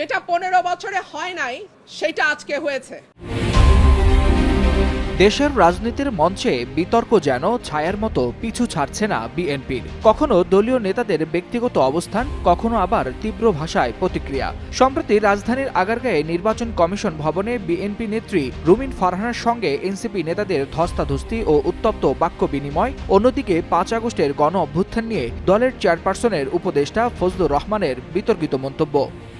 যেটা পনেরো বছরে হয় নাই সেটা আজকে হয়েছে। দেশের রাজনীতির মঞ্চে বিতর্ক যেন ছায়ার মতো পিছু ছাড়ছে না বিএনপির। কখনো দলীয় নেতাদের ব্যক্তিগত অবস্থান, কখনো আবার তীব্র ভাষায় প্রতিক্রিয়া। সম্প্রতি রাজধানীর আগারগাঁয়ে নির্বাচন কমিশন ভবনে বিএনপি নেত্রী রুমিন ফারহানার সঙ্গে এনসিপি নেতাদের ধস্তাধস্তি ও উত্তপ্ত বাক্য বিনিময়, অন্যদিকে পাঁচ আগস্টের গণ অভ্যুত্থান নিয়ে দলের চেয়ারপারসনের উপদেষ্টা ফজলুর রহমানের বিতর্কিত মন্তব্য।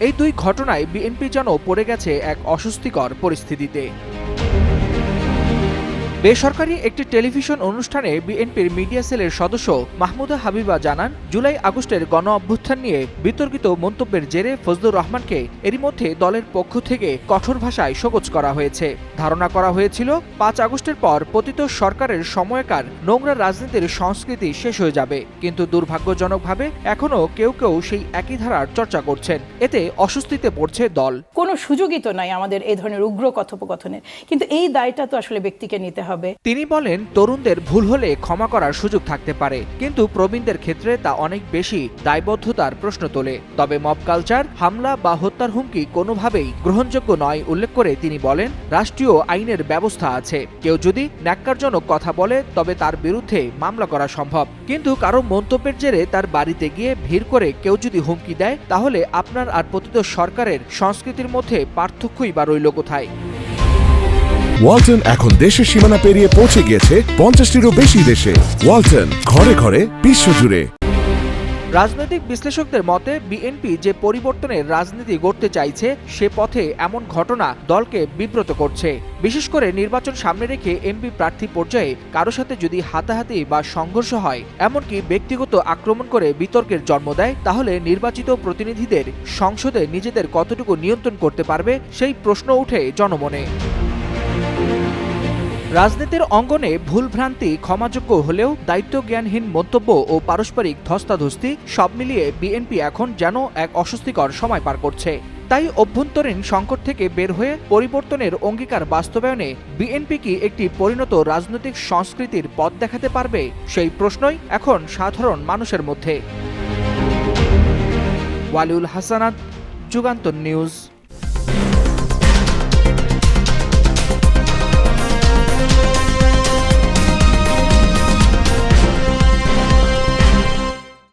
এই দুই ঘটনায় বিএনপি যেন পড়ে গেছে এক অস্বস্তিকর পরিস্থিতিতে। বেসরকারি একটি টেলিভিশন অনুষ্ঠানে বিএনপির মিডিয়া সেলের সদস্য মাহমুদা হাবিবা জানান, জুলাই আগস্টের গণ অভ্যুত্থান নিয়ে বিতর্কিত মন্তব্যের জেরে ফজলুর রহমানকে এরই মধ্যে দলের পক্ষ থেকে কঠোর ভাষায় শোকজ করা হয়েছে। ধারণা করা হয়েছিল, পাঁচ আগস্টের পর পতিত সরকারের সময়কার নোংরা রাজনীতির সংস্কৃতি শেষ হয়ে যাবে। কিন্তু দুর্ভাগ্যজনকভাবে এখনও কেউ কেউ সেই একই ধারার চর্চা করছেন। এতে অস্বস্তিতে পড়ছে দল। কোনো সুযোগই তো নাই আমাদের এই ধরনের উগ্র কথোপকথনের। কিন্তু এই দায়টা তো আসলে ব্যক্তিকে নিতে হবে। তিনি বলেন, তরুণদের ভুল হলে ক্ষমা করার সুযোগ থাকতে পারে, কিন্তু প্রবীণদের ক্ষেত্রে তা অনেক বেশি দায়বদ্ধতার প্রশ্ন তোলে। তবে মব কালচার, হামলা বা হত্যার হুমকি কোনোভাবেই গ্রহণযোগ্য নয়, উল্লেখ করে তিনি বলেন, রাষ্ট্রীয় আইনের ব্যবস্থা আছে। কেউ যদি ন্যাক্কারজনক কথা বলে, তবে তার বিরুদ্ধে মামলা করা সম্ভব। কিন্তু কারও মন্তব্যের জেরে তার বাড়িতে গিয়ে ভিড় করে কেউ যদি হুমকি দেয়, তাহলে আপনার আর পতিত সরকারের সংস্কৃতির মধ্যে পার্থক্যই বা রইল কোথায়? ওয়ালটন এখন দেশের সীমানা পেরিয়ে পৌঁছে গিয়েছে পঞ্চাশটিরও বেশি দেশে। ওয়ালটন, ঘরে ঘরে, বিশ্বজুড়ে। রাজনৈতিক বিশ্লেষকদের মতে, বিএনপি যে পরিবর্তনের রাজনীতি গড়তে চাইছে, সে পথে এমন ঘটনা দলকে বিব্রত করছে। বিশেষ করে নির্বাচন সামনে রেখে এমপি প্রার্থী পর্যায়ে কারও সাথে যদি হাতাহাতি বা সংঘর্ষ হয়, এমনকি ব্যক্তিগত আক্রমণ করে বিতর্কের জন্ম দেয়, তাহলে নির্বাচিত প্রতিনিধিদের সংসদে নিজেদের কতটুকু নিয়ন্ত্রণ করতে পারবে, সেই প্রশ্ন উঠে জনমনে। রাজনীতির অঙ্গনে ভুলভ্রান্তি ক্ষমাযোগ্য হলেও দায়িত্বজ্ঞানহীন মন্তব্য ও পারস্পরিক ধস্তাধস্তি সব মিলিয়ে বিএনপি এখন যেন এক অস্বস্তিকর সময় পার করছে। তাই অভ্যন্তরীণ সংকট থেকে বের হয়ে পরিবর্তনের অঙ্গীকার বাস্তবায়নে বিএনপি কি একটি পরিণত রাজনৈতিক সংস্কৃতির পথ দেখাতে পারবে, সেই প্রশ্নই এখন সাধারণ মানুষের মধ্যে। ওয়ালিউল হাসানাত, যুগান্তর নিউজ।